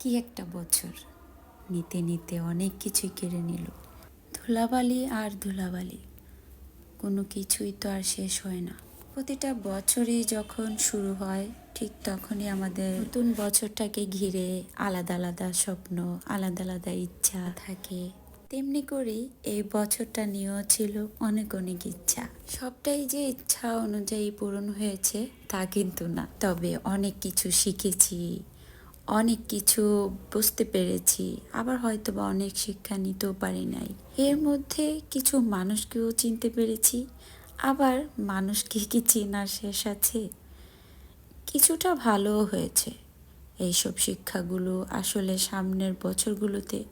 কি একটা বছর। নিতে নিতে অনেক কিছুই কেড়ে নিল। ধুলাবালি আর ধুলাবালি, কোনো কিছুই তো আর শেষ হয় না। প্রতিটা বছরই যখন শুরু হয়, ঠিক তখনই আমাদের নতুন বছরটাকে ঘিরে আলাদা আলাদা স্বপ্ন, আলাদা আলাদা ইচ্ছা থাকে। তেমনি করেই এই বছরটা নিয়েও ছিল অনেক অনেক ইচ্ছা। সবটাই যে ইচ্ছা অনুযায়ী পূরণ হয়েছে তা কিন্তু না। তবে অনেক কিছু শিখেছি অনেক কিছু বুঝতে পেরেছি, আবার হয়তো বা অনেক শিক্ষা নিতেও পারি নাই। এর মধ্যে কিছু মানুষকেও চিনতে পেরেছি, আবার মানুষকে কি চেনার শেষ আছে? কিছুটা ভালোও হয়েছে। এইসব শিক্ষাগুলো আসলে সামনের বছরগুলোতে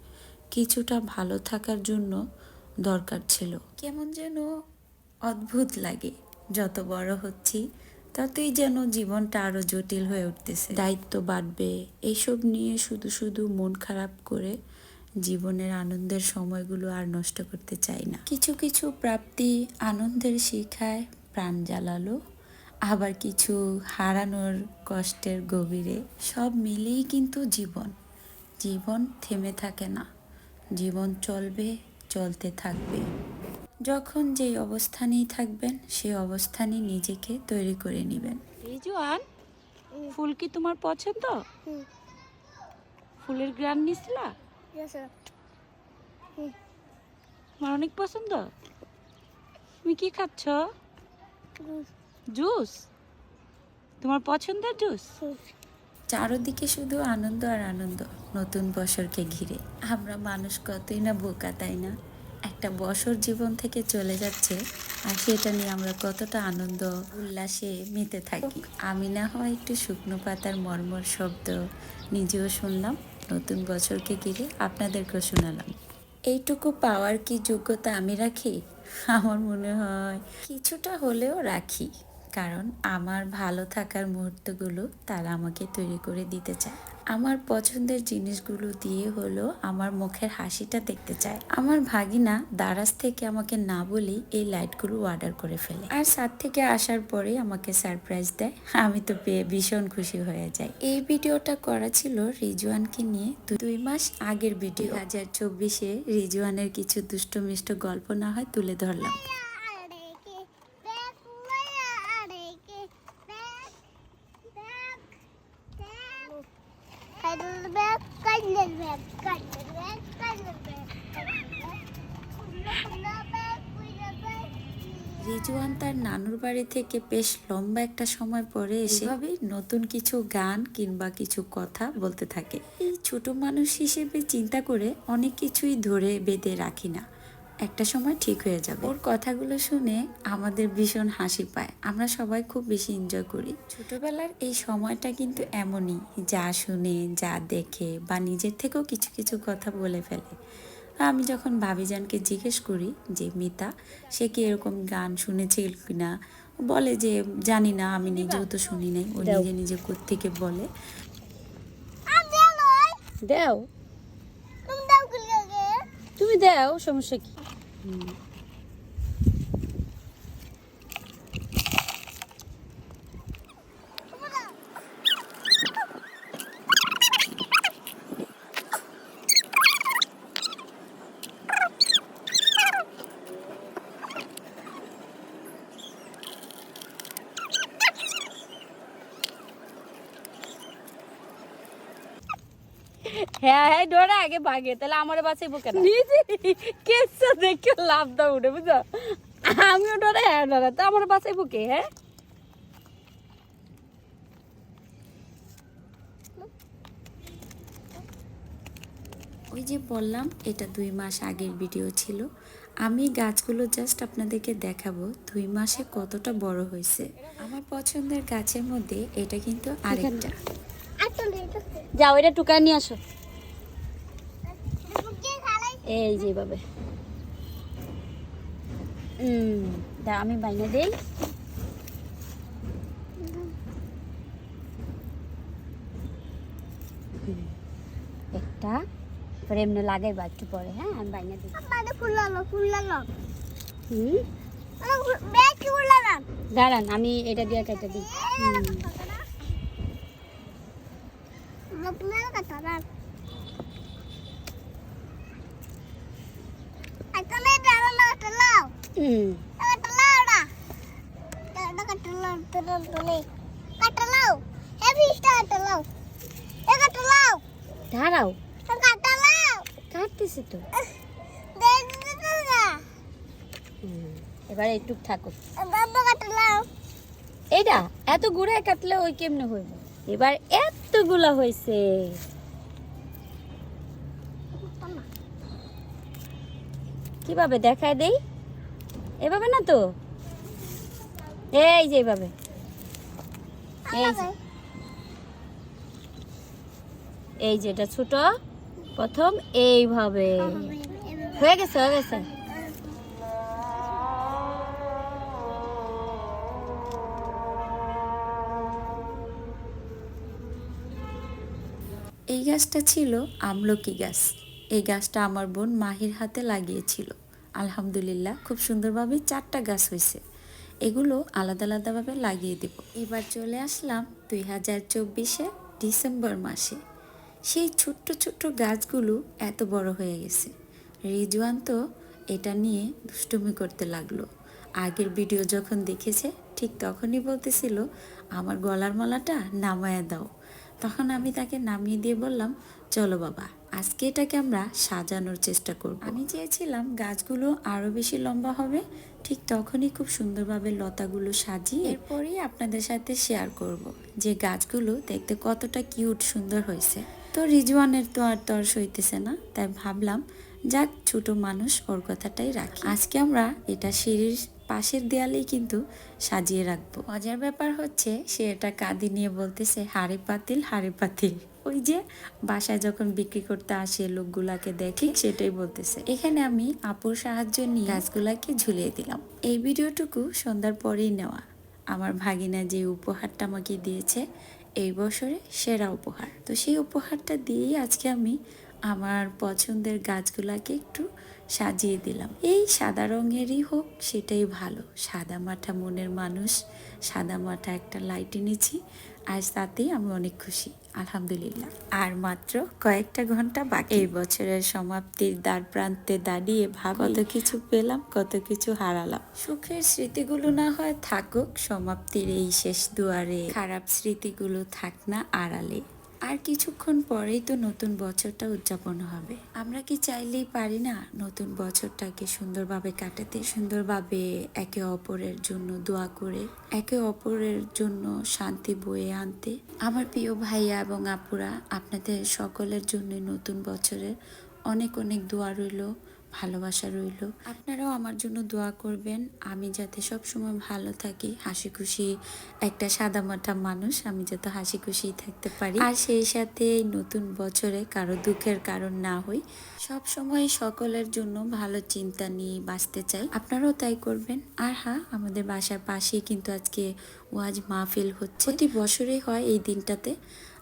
কিছুটা ভালো থাকার জন্য দরকার ছিল। কেমন যেন অদ্ভুত লাগে, যত বড় হচ্ছি ততই যেন জীবনটা আরও জটিল হয়ে উঠতেছে। দায়িত্ব বাড়বে এইসব নিয়ে শুধু শুধু মন খারাপ করে জীবনের আনন্দের সময়গুলো আর নষ্ট করতে চাই না। কিছু কিছু প্রাপ্তি আনন্দের শিখায় প্রাণ জ্বালালো, আবার কিছু হারানোর কষ্টের গভীরে সব মিলেই কিন্তু জীবন। জীবন থেমে থাকে না, জীবন চলবে, চলতে থাকবে। যখন যেই অবস্থানেই থাকবেন সেই অবস্থানই নিজেকে তৈরি করে নেবেন। রিজওয়ান ফুল কি তোমার পছন্দ? হুম। ফুলের গ্রান নিছিলা তোমার অনেক পছন্দ? তুমি কি খাচ্ছ? জুস। তোমার পছন্দের জুস? চারদিকে শুধু আনন্দ আর আনন্দ নতুন বছরকে ঘিরে। আমরা মানুষ কতই না বোকা তাই না? একটা বছর জীবন থেকে চলে যাচ্ছে আর সেটা নিয়ে আমরা কতটা আনন্দ, উল্লাসে মেতে থাকি। আমি না হয় একটু শুকনো পাতার মর্মর শব্দ নিজেও শুনলাম, নতুন বছরকে ঘিরে আপনাদেরকেও শোনালাম। এইটুকু পাওয়ার কি যোগ্যতা আমি রাখি? আমার মনে হয় কিছুটা হলেও রাখি, কারণ আমার ভালো থাকার মুহূর্তগুলো তারা আমাকে তৈরি করে দিতে চায়। আমার পছন্দের জিনিসগুলো দিয়ে হলো আমার মুখের হাসিটা দেখতে চায়। আমার ভাগিনা দারাজ থেকে আমাকে না বলেই এই লাইটগুলো অর্ডার করে ফেলে। আর সাত থেকে আসার পরে আমাকে সারপ্রাইজ দেয়। আমি তো পেয়ে ভীষণ খুশি হয়ে যাই। এই ভিডিওটা করা ছিল রিজওয়ানকে নিয়ে দুই মাস আগের ভিডিও। দু হাজার চব্বিশে রিজওয়ানের কিছু দুষ্ট মিষ্ট গল্প না হয় তুলে ধরলাম। রিজওয়ান তার নানুর বাড়ি থেকে বেশ লম্বা একটা সময় পরে এসে নতুন কিছু গান কিংবা কিছু কথা বলতে থাকে। এই ছোট মানুষ হিসেবে চিন্তা করে অনেক কিছুই ধরে বেঁধে রাখি না। একটা সময় ঠিক হয়ে যাবে। ওর কথাগুলো শুনে আমাদের ভীষণ হাসি পায়। আমরা সবাই খুব বেশি এনজয় করি। ছোটবেলার এই সময়টা কিন্তু এমনই যা শুনে যা দেখে বা নিজের থেকেও কিছু কিছু কথা বলে ফেলে। আমি যখন ভাবিজানকে জিজ্ঞেস করি যে মিতা সে কি এরকম গান শুনেছে কিনা? ও বলে যে জানি না আমি নিজেও তো শুনি নাই। ও নিজে নিজে থেকে বলে। দেও। তুমি দেও সমস্যা কি? Mm. হ্যাঁ হ্যাঁ ডোরা আগে ভাগে তাহলে আমার বাসাই বুকে নিজে কেসা দেখে লাভ দাও উঠে বুঝো আমিও ডরে হ্যাঁ ডরা তো আমার বাসাই বুকে হ্যাঁ? ওই যে বললাম এটা দুই মাস আগের ভিডিও ছিল। আমি গাছগুলো জাস্ট আপনাদেরকে দেখাবো দুই মাসে কতটা বড় হয়েছে। আমার পছন্দের গাছের মধ্যে এটা কিন্তু আরেকটা। যাও এটা টুকা নিয়ে আসো। এই যেভাবে হুম দা আমি বাইনে দেই। একটা। পরে এমনি লাগাইবা একটু পরে হ্যাঁ আমি বাইনা দিই। হুম? দাঁড়ান আমি এটা দিয়ে কেটে দিই। হুম। দাঁড়াও. কাটতেছে তো এবার একটু থাকো এত কাটলে ওই কেমনে হইব এবার এতগুলা হয়েছে কীভাবে দেখায় দেই এভাবে না তো? এই যে এইভাবে এই যে এটা ছোট, প্রথম এইভাবে। হয়ে গেছে হয়ে গেছে। এই গাছটা ছিল আমলকি গাছ। এই গাছটা আমার বোন মাহির হাতে লাগিয়েছিল। আলহামদুলিল্লাহ, খুব সুন্দরভাবে চারটা গাছ হয়েছে। এগুলো আলাদা আলাদাভাবে লাগিয়ে দেব। এবার চলে আসলাম দুই হাজার চব্বিশে ডিসেম্বর মাসে। সেই ছোট্ট ছোট্ট গাছগুলো এত বড় হয়ে গেছে। রিজওয়ান তো এটা নিয়ে দুষ্টুমি করতে লাগল। আগের ভিডিও যখন দেখেছে, ঠিক তখনই বলতেছিল, আমার গলার মালাটা নামায়া দাও। তখন আমি তাকে নামিয়ে দিয়ে বললাম, চলো বাবা। আজকে এটাকে আমরা সাজানোর চেষ্টা করব। আমি চেয়েছিলাম গাছগুলো আরও বেশি লম্বা হবে। ঠিক তখনই খুব সুন্দরভাবে লতাগুলো সাজিয়ে এরপরেই আপনাদের সাথে শেয়ার করব যে গাছগুলো দেখতে কতটা কিউট সুন্দর হয়েছে। তো রিজওয়ানের তো আর তর সইতেছে না, তাই ভাবলাম যাক ছোট মানুষ ওর কথাটাই রাখি। আজকে আমরা এটা সিঁড়ির পাশের দেয়ালেই কিন্তু সাজিয়ে রাখব। মজার ব্যাপার হচ্ছে সে এটা কাঁদি নিয়ে বলতেছে, হাড়ি পাতিল হাড়ি পাতিল। ওই যে বাসায় যখন বিক্রি করতে আসে লোকগুলাকে দেখি সেটাই বলতেছে। এখানে আমি আপুর সাহায্য নিয়ে গাছগুলাকে ঝুলিয়ে দিলাম। এই ভিডিওটুকু সন্ধ্যার পরেই নেওয়া। আমার ভাগিনা যে উপহারটা আমাকে দিয়েছে এই বছরে সেরা উপহার। তো সেই উপহারটা দিয়েই আজকে আমি আমার পছন্দের গাছগুলাকে একটু সাজিয়ে দিলাম। এই সাদা রঙেরই হোক সেটাই ভালো। সাদা মাঠা মনের মানুষ সাদা মাঠা একটা লাইট এনেছি। আজ তাতেই আমি অনেক খুশি আলহামদুলিল্লাহ। আর মাত্র কয়েকটা ঘণ্টা বাকি। এই বছরের সমাপ্তির দ্বার প্রান্তে দাঁড়িয়ে ভাব কত কিছু পেলাম কত কিছু হারালাম। সুখের স্মৃতিগুলো না হয় থাকুক সমাপ্তির এই শেষ দুয়ারে। খারাপ স্মৃতিগুলো থাক না আড়ালে। আর কিছুক্ষণ পরেই তো নতুন বছরটা উদযাপন হবে। আমরা কি চাইলেই পারি না নতুন বছরটাকে সুন্দরভাবে কাটাতে, সুন্দরভাবে একে অপরের জন্য দোয়া করে, একে অপরের জন্য শান্তি বয়ে আনতে? আমার প্রিয় ভাইয়া এবং আপুরা, আপনাদের সকলের জন্য নতুন বছরের অনেক অনেক দোয়া রইল, ভালোবাসা রইল। আপনারাও আমার জন্য দোয়া করবেন। আমি যাতে সব সময় ভালো থাকি হাসি খুশি একটা সাদামাটা মানুষ, আমি যাতে হাসি খুশি থাকতে পারি। আর সেই সাথে নতুন বছরে কারও দুঃখের কারণ না হই। সব সময় সকলের জন্য ভালো চিন্তা নিয়ে বাঁচতে চাই। আপনারাও তাই করবেন। আর হ্যাঁ আমাদের বাসার পাশেই কিন্তু আজকে ওয়াজ মাহফিল হচ্ছে। প্রতি বছরই হয় এই দিনটাতে।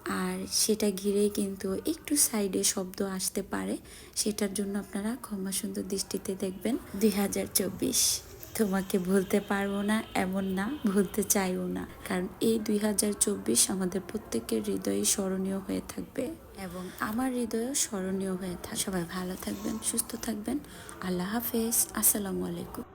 আর সেটা ঘিরেই কিন্তু একটু সাইডে শব্দ আসতে পারে। সেটার জন্য আপনারা ক্ষমা সুন্দর দৃষ্টিতে দেখবেন। দুই হাজার চব্বিশ। তোমাকে ভুলতে পারব না, এমন না, ভুলতে চাইও না। কারণ এই দুই হাজার চব্বিশ আমাদের প্রত্যেকের হৃদয়ে স্মরণীয় হয়ে থাকবে এবং আমার হৃদয়ও স্মরণীয় হয়ে থাকবে। সবাই ভালো থাকবেন, সুস্থ থাকবেন। আল্লাহ হাফেজ। আসসালামু আলাইকুম।